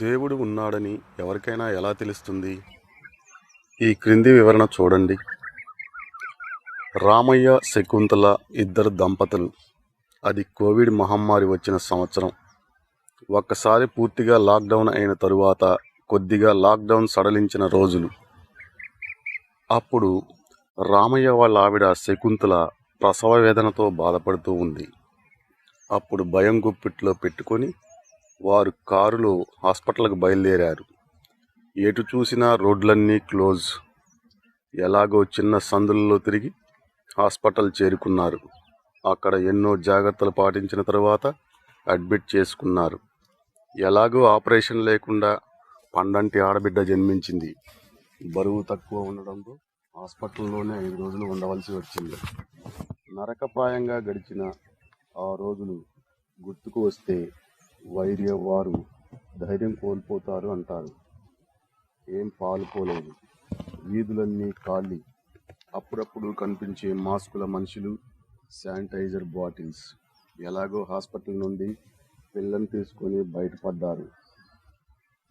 దేవుడు ఉన్నాడని ఎవరికైనా ఎలా తెలుస్తుంది? ఈ క్రింది వివరణ చూడండి. రామయ్య శకుంతల ఇద్దరు దంపతులు. అది కోవిడ్ మహమ్మారి వచ్చిన సంవత్సరం. ఒక్కసారి పూర్తిగా లాక్డౌన్ అయిన తరువాత కొద్దిగా లాక్డౌన్ సడలించిన రోజులు. అప్పుడు రామయ్య వాళ్ళ ఆవిడ శకుంతల ప్రసవ వేదనతో బాధపడుతూ ఉంది. అప్పుడు భయం గుప్పిట్లో పెట్టుకొని వారు కారులో హాస్పిటల్కి బయలుదేరారు. ఎటు చూసినా రోడ్లన్నీ క్లోజ్. ఎలాగో చిన్న సందులలో తిరిగి హాస్పిటల్ చేరుకున్నారు. అక్కడ ఎన్నో జాగ్రత్తలు పాటించిన తర్వాత అడ్మిట్ చేసుకున్నారు. ఎలాగో ఆపరేషన్ లేకుండా పండంటి ఆడబిడ్డ జన్మించింది. బరువు తక్కువ ఉండడంతో హాస్పిటల్లోనే ఐదు రోజులు ఉండవలసి వచ్చింది. నరకప్రాయంగా గడిచిన ఆ రోజులు గుర్తుకు వస్తే వైర్య వారు ధైర్యం కోల్పోతారు అంటారు. ఏం పాలుపోలేదు. వీధులన్నీ ఖాళీ. అప్పుడప్పుడు కనిపించే మాస్కుల మనుషులు శానిటైజర్ బాటిల్స్. ఎలాగో హాస్పిటల్ నుండి పిల్లని తీసుకొని బయటపడ్డారు.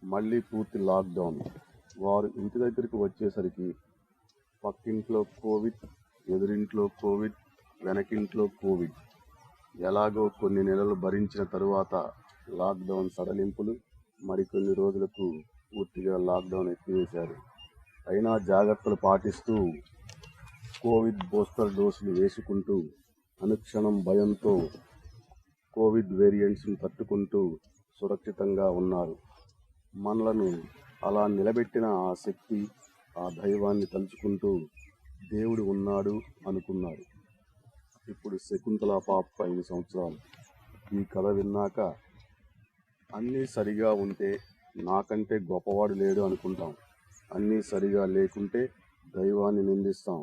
మళ్ళీ పూర్తి లాక్డౌన్. వారు ఇంటి దగ్గరికి వచ్చేసరికి పక్కింట్లో కోవిడ్ ఎదురింట్లో కోవిడ్ వెనకింట్లో కోవిడ్. ఎలాగో కొన్ని నెలలు భరించిన తరువాత లాక్డౌన్ సడలింపులు మరికొన్ని రోజులకు పూర్తిగా లాక్డౌన్ ఎత్తివేశారు. అయినా జాగ్రత్తలు పాటిస్తూ కోవిడ్ బూస్టర్ డోసులు వేసుకుంటూ అనుక్షణం భయంతో కోవిడ్ వేరియంట్స్ని తట్టుకుంటూ సురక్షితంగా ఉన్నారు. మనలను అలా నిలబెట్టిన ఆ శక్తి ఆ దైవాన్ని తలుచుకుంటూ దేవుడు ఉన్నాడు అనుకున్నారు. ఇప్పుడు శకుంతల పాప ఐదు సంవత్సరాలు. ఈ కథ విన్నాక అన్నీ సరిగా ఉంటే నాకంటే గొప్పవాడు లేడు అనుకుంటాం. అన్నీ సరిగా లేకుంటే దైవాన్ని నిందిస్తాం.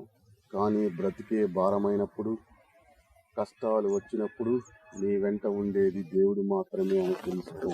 కానీ బ్రతికే భారమైనప్పుడు కష్టాలు వచ్చినప్పుడు నీ వెంట ఉండేది దేవుడు మాత్రమే అని తెలుసుకో.